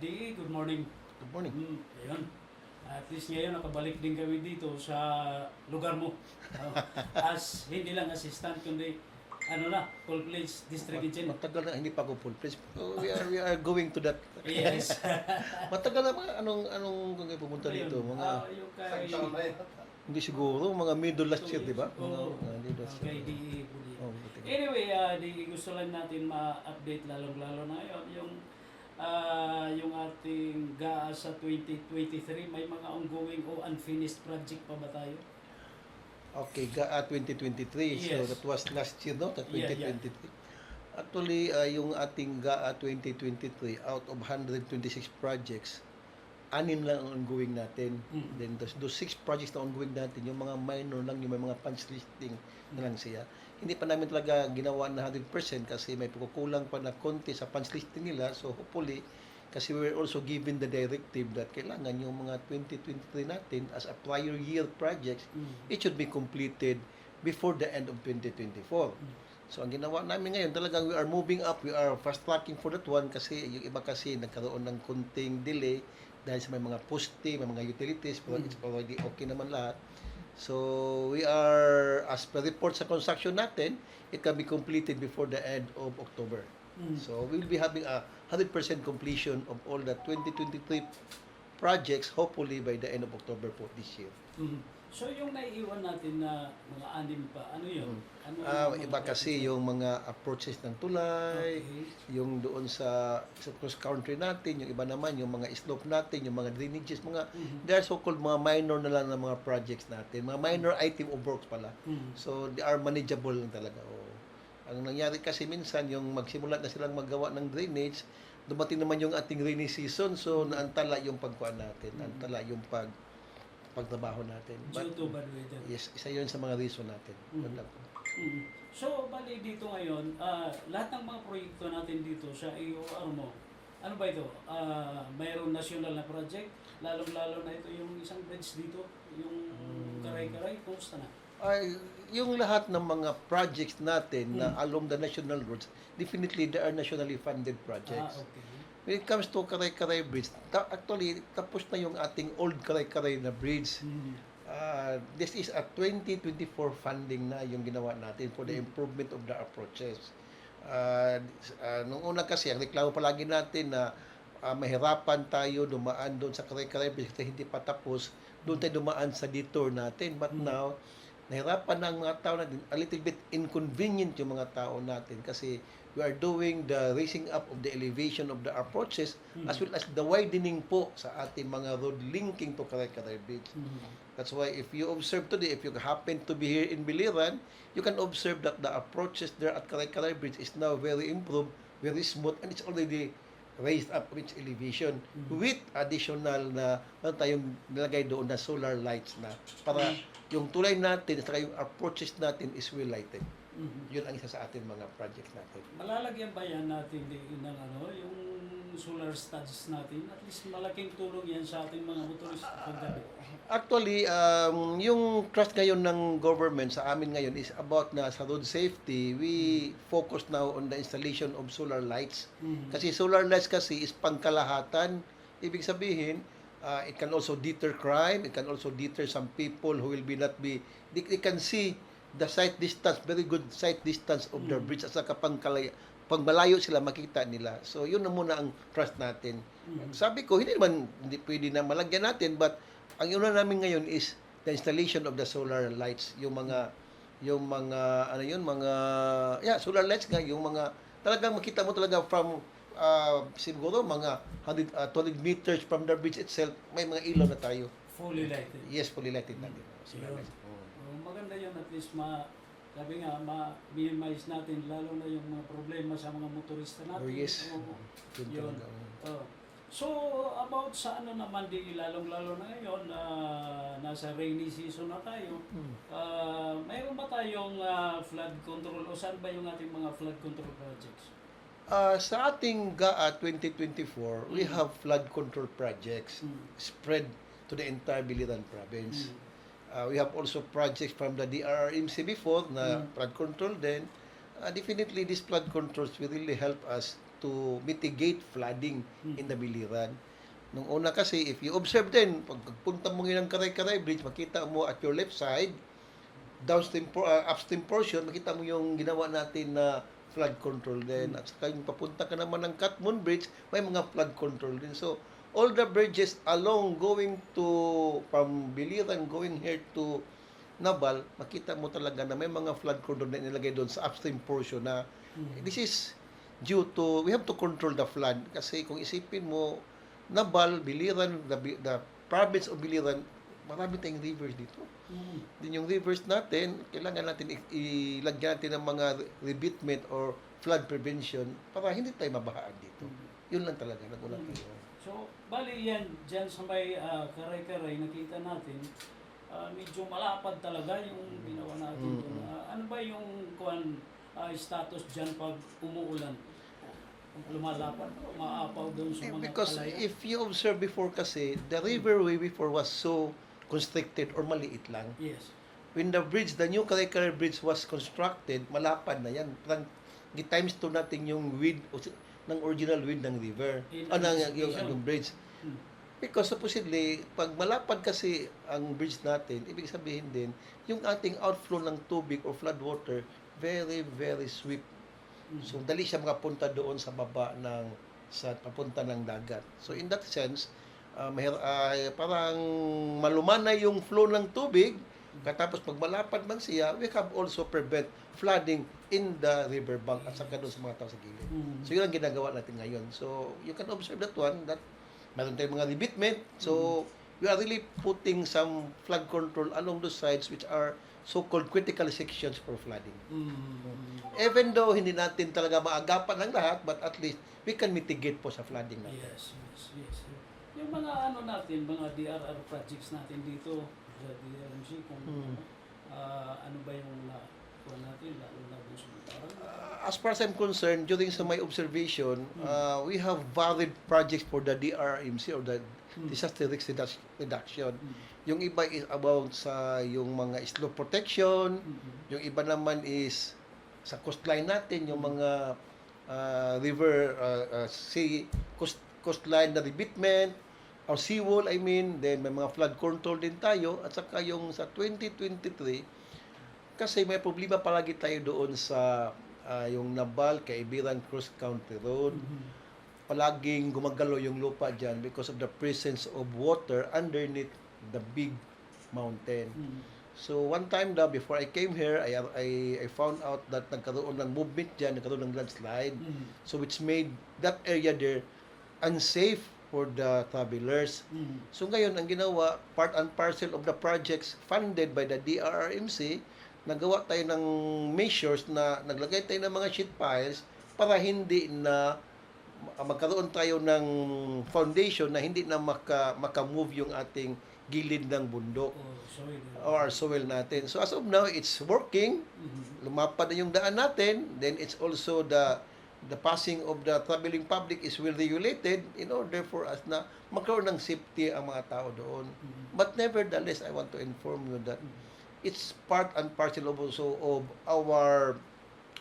Di, good morning. Good morning. Mm, ayun. At least ngayon nakabalik din kami dito sa lugar mo. Oh, as hindi lang assistant kundi ano na, full place district engineer. Matagal na hindi pa ako full place. So, we are we are going to that. Yes. Matagal na mga anong anong kung kayo pumunta dito, Ayun, mga ah, yung kay hindi siguro mga middle last year, di ba? Oo. Mga, uh, middle last kay year. DE Budi. Oh, buti. Anyway, ah, di gusto lang natin ma-update lalong-lalo na yun. Yung, ah, yung ating GAA sa 2023, may mga ongoing o unfinished project pa ba tayo? Okay, GAA 2023. So Yes. that was last year, no? That Yeah, yeah. 2023. Actually, uh, yung ating GAA 2023 out of 126 projects, anin lang ang ongoing natin. Mm. Then those, those six projects na ongoing natin, yung mga minor lang, yung may mga punch listing na lang siya. Hindi pa namin talaga ginawa na 100% kasi may pagkukulang pa na konti sa punch listing nila. So hopefully, kasi we were also given the directive that kailangan yung mga 2023 natin as a prior year projects, it should be completed before the end of 2024. So ang ginawa namin ngayon, talagang we are moving up, we are fast tracking for that one kasi yung iba kasi nagkaroon ng konting delay dahil sa may mga poste, may mga utilities, pero Mm. it's already okay naman lahat. So we are, as per report sa construction natin, it can be completed before the end of October. Mm. So we will be having a 100% completion of all the 2023 projects hopefully by the end of October po this year. Mm. So yung naiiwan natin na mga anim pa, ano yun? Ano Ah, yung mga iba kasi project? yung mga approaches ng tulay, Okay. yung doon sa, sa cross country natin, yung iba naman yung mga slope natin, yung mga drainages, mga Mhm. they are so-called mga minor na lang na mga projects natin, mga minor item of works pala. Mm. So they are manageable lang talaga. Oo. Ang nangyari kasi minsan yung magsimula na silang maggawa ng drainage, dumating naman yung ating rainy season, so naantala yung pagkuan natin, Mm. naantala yung pag pagtrabaho natin. Due to bad weather. yes, isa yun sa mga reason natin. Mm. Yun lang po. Mm. So, bali dito ngayon, ah, lahat ng mga proyekto natin dito sa EOR mo, ano ba ito? Ah, mayroong national na project, lalong-lalo na ito yung isang bridge dito, yung Mm. karay-karay, kumusta na? ay yung lahat ng mga projects natin na Mm. along the national roads, definitely they are nationally funded projects. Ah, okay. When it comes to Karay-Karay Bridge, ta- actually, tapos na yung ating old Karay-Karay na bridge. Mm. Uh, this is a 2024 funding na yung ginawa natin for the Mm. improvement of the approaches. Uh, uh, nung una kasi, ang reklamo palagi natin na uh, mahirapan tayo dumaan doon sa Karay-Karay Bridge kasi hindi pa tapos, doon tayo dumaan sa detour natin. But Mm. now, nahirapan na ang mga tao natin, a little bit inconvenient yung mga tao natin kasi we are doing the raising up of the elevation of the approaches Mm. as well as the widening po sa ating mga road linking to Karay-Karay Bridge. Mm. That's why if you observe today, if you happen to be here in Biliran, you can observe that the approaches there at Karay-Karay Bridge is now very improved, very smooth, and it's already raised up reach elevation Mhm. with additional na meron tayong nilagay doon na solar lights na para yung tulay natin at yung approaches natin is well lighted. Mhm. Yun ang isa sa ating mga projects natin. Malalagyan ba yan natin ng ano, yung solar studs natin? At least malaking tulong yan sa ating mga motorista paggabi. Actually, um, yung trust ngayon ng government sa amin ngayon is about na sa road safety. We focus now on the installation of solar lights. Mhm. Kasi solar lights kasi is pangkalahatan. Ibig sabihin, uh, it can also deter crime. It can also deter some people who will be not be, they, they can see the sight distance, very good sight distance of their Mm. bridge. At saka pangkalaya, pag malayo sila makita nila. So, yun na muna ang trust natin. Mhm. Sabi ko, hindi naman hindi pwede na malagyan natin, but ang una namin ngayon is the installation of the solar lights, yung mga yung mga ano yun, mga yeah, solar lights nga, yung mga talagang makita mo talaga from uh, siguro mga 100 uh, 12 meters from the bridge itself, may mga ilaw na tayo. Fully lighted. Yes, fully lighted natin. Solar Yun. lights. Mm. Oh, maganda yan at least ma sabi nga ma-minimize natin lalo na yung mga problema sa mga motorista natin. Oh, yes. Oo. Yun Yun. talaga. mm. Oh. So about sa ano naman di lalong-lalo na ngayon na nasa rainy season na tayo. Mm. ah, mayroon ba tayong ah, flood control o saan ba yung ating mga flood control projects? Uh, sa ating GAA 2024, we Mm. have flood control projects Mm. spread to the entire Biliran province. Mm. Uh, we have also projects from the DRRMC before na Mm. flood control then uh, definitely these flood controls will really help us to mitigate flooding Hmm. in the Biliran. Nung una kasi, if you observe din, pag pagpunta mo ng Karay-Karay Bridge, makita mo at your left side, downstream, uh, upstream portion, makita mo yung ginawa natin na flood control din. At saka yung papunta ka naman ng Katmon Bridge, may mga flood control din. So, all the bridges along going to, from Biliran, going here to Nabal, makita mo talaga na may mga flood control na nilagay doon sa upstream portion na Mm. this is due to, we have to control the flood. Kasi kung isipin mo, Nabal, Biliran, the, the province of Biliran, marami tayong rivers dito. Mm. Din yung rivers natin, kailangan natin ilagyan natin ng mga rebatement or flood prevention para hindi tayo mabahaan dito. Yun lang talaga, nagulat Mm. ko. So, bali yan, dyan sa may ah, karay-karay, nakita natin, ah, medyo malapad talaga yung ginawa natin. Mm. Ah, ano ba yung kuan ah, status dyan pag umuulan? Lumalapad, maapaw doon sa Eh, mga Because kalaya? if you observe before kasi, the riverway before was so constricted or maliit lang. Yes. When the bridge, the new Karay Bridge was constructed, malapad na yan. Parang times to natin yung width ng original width ng river. In O ng yung, yung bridge. Hmm. Because supposedly, pag malapad kasi ang bridge natin, ibig sabihin din, yung ating outflow ng tubig or flood water, very, very swift. Mm. So, dali siya makapunta doon sa baba ng, sa papunta ng dagat. So, in that sense, uh, mahir, ah, parang malumana yung flow ng tubig, katapos pag malapad man siya, we can also prevent flooding in the riverbank at saka doon sa mga tao sa gilid. Mm. So, yun ang ginagawa natin ngayon. So, you can observe that one, that meron tayong mga rebatement. So, we are really putting some flood control along those sides which are so-called critical sections for flooding. Mm. Even though hindi natin talaga maagapan ng lahat, but at least we can mitigate po sa flooding natin. Yes, yes, yes. Yung mga ano natin, mga DRR projects natin dito sa DRMC, kung Hmm. ah, ano ba yung kuha natin, lalo na doon sa Uh, as far as I'm concerned, during sa my observation, uh, we have varied projects for the DRMC or the Hmm. disaster risk reduc- reduction. Mm. Yung iba is about sa yung mga slope protection, Mm. yung iba naman is sa coastline natin, yung mga uh, river, uh, uh, sea, coast, coastline na rebatement, or seawall, I mean, then may mga flood control din tayo, at saka yung sa 2023, kasi may problema palagi tayo doon sa uh, yung Nabal, Kaibiran Cross Country Road, Mhm. palaging gumagalaw yung lupa dyan because of the presence of water underneath the big mountain. Mm. So one time daw before I came here, I I, I found out that nagkaroon ng movement diyan, nagkaroon ng landslide. Mm. So which made that area there unsafe for the travelers. Mm. So ngayon ang ginawa, part and parcel of the projects funded by the DRRMC, nagawa tayo ng measures na naglagay tayo ng mga sheet piles para hindi na ma- magkaroon tayo ng foundation na hindi na maka, maka-move yung ating gilid ng bundok Oh, or soil natin. So as of now, it's working. Mhm. Lumapad na yung daan natin. Then it's also the the passing of the traveling public is well regulated in order for us na magkaroon ng safety ang mga tao doon. Mhm. But nevertheless, I want to inform you that it's part and parcel of also of our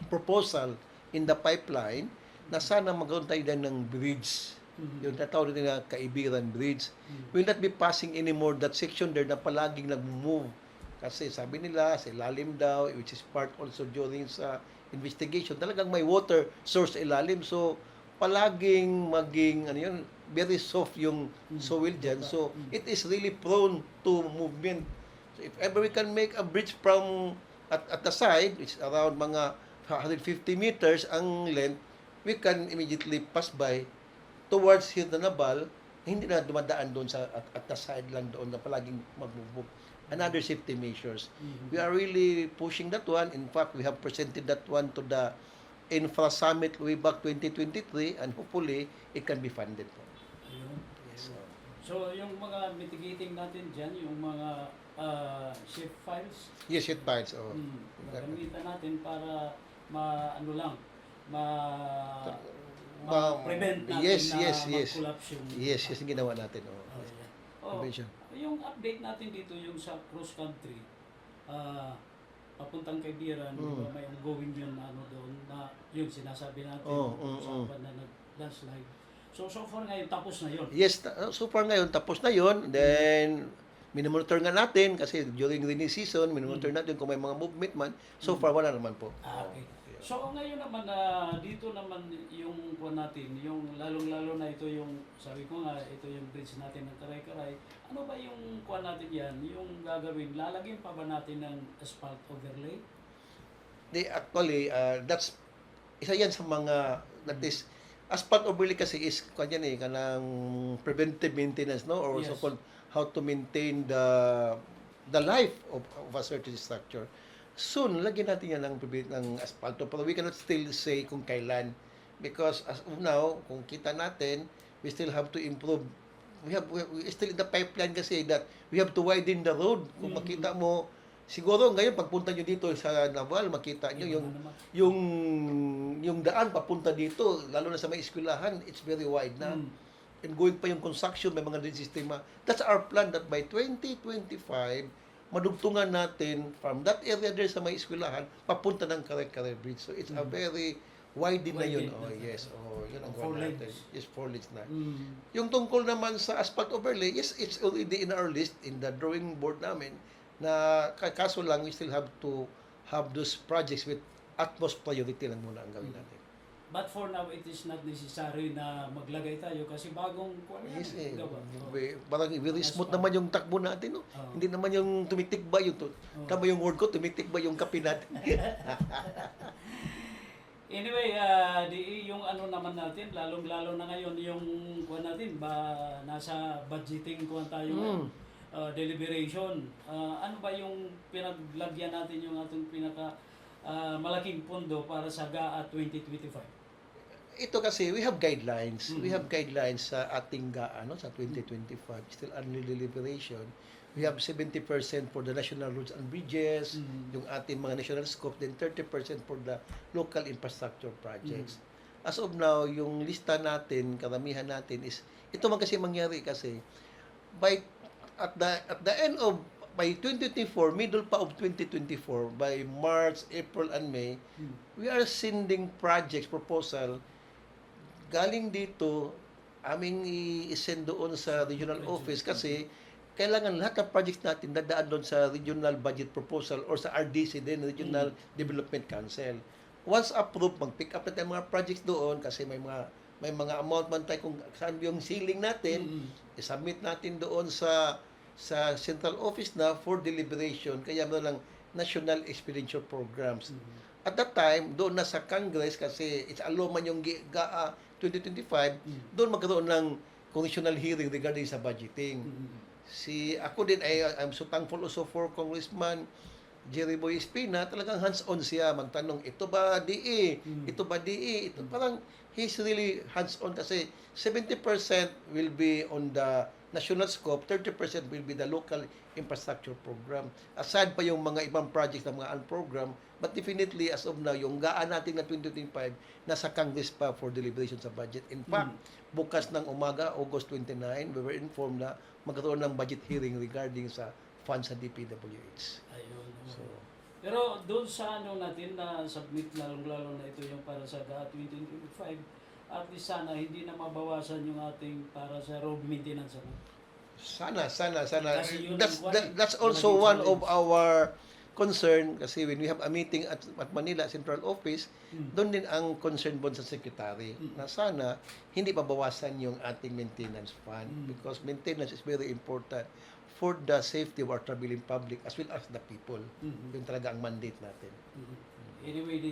proposal in the pipeline na sana magkaroon tayo din ng bridge. Mhm. Yung tatawag natin na Kaibiran Bridge Mhm. will not be passing anymore that section there na palaging nag-move. Kasi sabi nila, sa ilalim daw, which is part also during sa investigation, talagang may water source sa ilalim. So, palaging maging, ano yun, very soft yung Mm. soil dyan. So, Mm. it is really prone to movement. So, if ever we can make a bridge from at, at the side, which is around mga 150 meters ang length, we can immediately pass by towards here the Nabal, hindi na dumadaan doon sa at, at the side lang doon na palaging mag-move. Another safety measures. Mhm. We are really pushing that one. In fact, we have presented that one to the Infra Summit way back 2023 and hopefully it can be funded po. So, yung mga mitigating natin dyan, yung mga ah, shift files, Yes, it binds. Oh. mm, gagamitan natin para ma, ano lang, ma, Ma- prevent natin yes, na yes, yes. mag-collapse yung... Yes, yes, yung ginawa natin. Oh. Oh, yeah. Oh, Prevention. yung update natin dito, yung sa cross country, ah, papuntang kay Biran, di Mm. ba, may ongoing yun na ano doon, na yun sinasabi natin, Oh, mm, usapan na nag-landslide. So, so far ngayon, tapos na yun. Yes, ta- uh, so far ngayon, tapos na yon Then, minimonitor nga natin kasi during rainy season, minimonitor natin kung may mga movement man. So far, wala naman po. Ah, okay. So ngayon naman na dito naman yung kuha natin, yung lalong-lalo na ito yung sabi ko nga ito yung bridge natin ng Karay-Karay. Ano ba yung kuha natin yan? Yung gagawin, lalagyan pa ba natin ng asphalt overlay? They actually, uh, that's, isa yan sa mga, that is, asphalt overlay kasi is, kanya eh, kanang preventive maintenance, no? Or Yes. so-called, how to maintain the the life of, of a certain structure. Soon, lagyan natin yan ng, ng asphalt. Pero we cannot still say kung kailan. Because as of now, kung kita natin, we still have to improve. We have we, we still in the pipeline kasi that we have to widen the road. Kung Mhm. makita mo, siguro ngayon pagpunta nyo dito sa Naval, makita nyo yung yung yung daan papunta dito, lalo na sa may eskwelahan, it's very wide na. Mm. And going pa yung construction, may mga din sistema. That's our plan that by 2025, madugtungan natin from that area there sa may eskwelahan, papunta ng Kare-Kare Bridge. So it's a Mm. very wide din na yun. Oh, na. yes. Oh, yun ang Four natin. Yes, four lanes na. Mm. Yung tungkol naman sa asphalt overlay, yes, it's already in our list, in the drawing board namin, na ka- kaso lang, we still have to have those projects with utmost priority lang muna ang gawin natin. But for now, it is not necessary na maglagay tayo kasi bagong kuha na Yes, eh. gawa. Oh. We- Parang very smooth Asphalt. naman yung takbo natin, no? Oh. Hindi naman yung tumitikba yung, tu- Oh. tama yung word ko, tumitikba yung kape natin. Anyway, ah, di yung ano naman natin, lalong-lalo na ngayon yung kuha natin ba nasa budgeting kuha tayo ngayon. Mm. Ah, deliberation. Ah, ano ba yung pinaglagyan natin yung ating pinaka ah, malaking pondo para sa GAA 2025? Ito kasi, we have guidelines. We Mhm. have guidelines sa ating GAA, no? sa 2025, still under deliberation. We have 70% for the national roads and bridges, Mhm. yung ating mga national scope, then 30% for the local infrastructure projects. As of now, yung lista natin, karamihan natin is, ito man kasi mangyari kasi, by, at the, at the end of, by 2024, middle pa of 2024, by March, April, and May, Hmm. we are sending projects, proposal, galing dito, aming i-send doon sa regional office kasi kailangan lahat ng projects natin dadaan doon sa regional budget proposal or sa RDC din, Regional Development Council. Once approved, mag-pick up natin ang mga projects doon kasi may mga may mga amount man tayo kung saan yung ceiling natin, Mm. i-submit natin doon sa sa central office na for deliberation kaya mo lang National Expenditure Programs. Mm. At that time, doon na sa Congress kasi it's allow man yung G- GAA 2025, Mm. doon magkaroon ng congressional hearing regarding sa budgeting. Mm. Si ako din ay I'm so thankful also for Congressman Jerry Boy Espina, talagang hands-on siya magtanong, ito ba DE? Mm. Ito ba DE? Ito parang he's really hands-on kasi 70% will be on the national scope, 30% will be the local infrastructure program. Aside pa yung mga ibang projects na mga unprogram, but definitely as of now, yung gaan natin na 2025, nasa Congress pa for deliberation sa budget. In fact, bukas ng umaga, August 29, we were informed na magkaroon ng budget hearing regarding sa funds sa DPWH. Ayun. So, Pero doon sa ano natin na submit lalong-lalo na ito yung para sa GAA 2025, at least sana hindi na mabawasan yung ating para sa road maintenance. Ano? Sana, sana, sana. Kasi yun That's ang that, that's also naging one of challenge. our concern kasi when we have a meeting at, at Manila Central Office, Mm. doon din ang concern bon sa secretary Mm. na sana hindi pabawasan yung ating maintenance fund Mm. because maintenance is very important for the safety of our traveling public as well as the people. Mhm. Yun talaga ang mandate natin. Mhm. Anyway, di,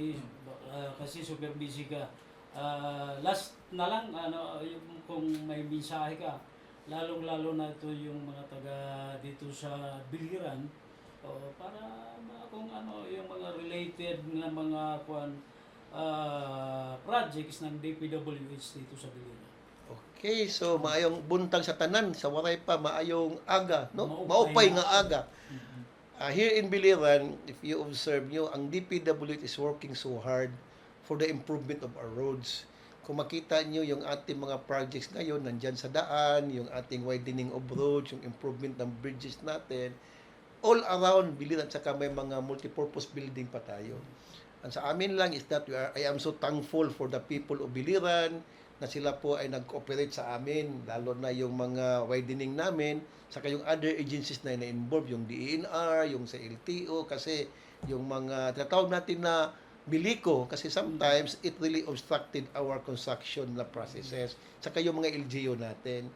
ah, kasi super busy ka. Ah, last na lang, ano, yung, kung may mensahe ka, lalong-lalo na ito yung mga taga dito sa Biliran, o para kung ano, yung mga related na mga kuan ah, projects ng DPWH dito sa Biliran. Okay, so maayong buntag sa tanan, sa waray pa maayong aga, no? Maupay Maupay nga aga. Ah, here in Biliran, if you observe nyo, ang DPWH is working so hard for the improvement of our roads. Kung makita nyo yung ating mga projects ngayon, nandyan sa daan, yung ating widening of roads, yung improvement ng bridges natin, all around Biliran at saka may mga multipurpose building pa tayo. Ang sa amin lang is that we are, I am so thankful for the people of Biliran na sila po ay nag-cooperate sa amin, lalo na yung mga widening namin, saka yung other agencies na na-involve, yung DENR, yung sa LTO, kasi yung mga tinatawag natin na biliko, kasi sometimes it really obstructed our construction na processes, saka yung mga LGU natin.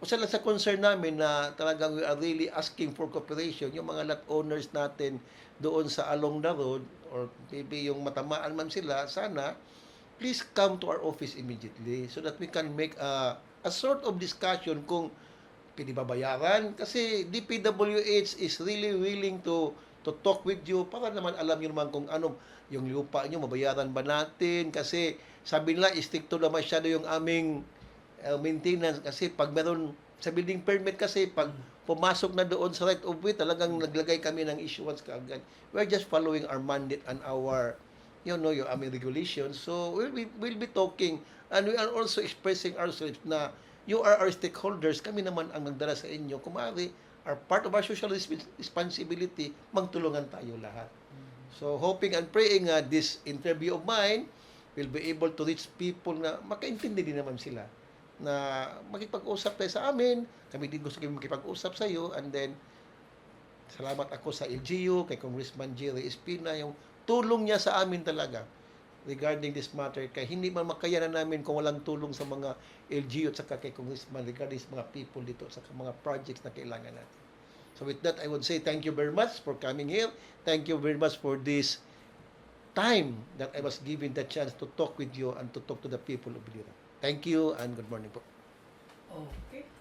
O sa sa concern namin na talagang we are really asking for cooperation, yung mga lot owners natin doon sa along the road, or maybe yung matamaan man sila, sana, please come to our office immediately so that we can make a, a sort of discussion kung pinibabayaran kasi DPWH is really willing to to talk with you para naman alam niyo naman kung ano yung lupa niyo mabayaran ba natin? Kasi sabi nila stricto na masyado yung aming uh, maintenance. Kasi pag meron sa building permit kasi pag pumasok na doon sa right of way talagang naglagay kami ng issuance kaagad. We're just following our mandate and our you know, yung aming regulations. So, we'll be, we'll be talking. And we are also expressing ourselves na you are our stakeholders, kami naman ang nagdala sa inyo. Kumari, are part of our social resp- responsibility, magtulungan tayo lahat. So, hoping and praying nga this interview of mine will be able to reach people na makaintindi din naman sila na makipag-usap tayo sa amin, kami din gusto kami makipag-usap sa iyo, and then, salamat ako sa LGU, kay Congressman Jerry Espina, yung tulong niya sa amin talaga regarding this matter. Kaya hindi man makayanan namin kung walang tulong sa mga LGU at saka kay Congressman regarding sa mga people dito at saka mga projects na kailangan natin. So with that, I would say thank you very much for coming here. Thank you very much for this time that I was given the chance to talk with you and to talk to the people of Biliran. Thank you and good morning po. Okay.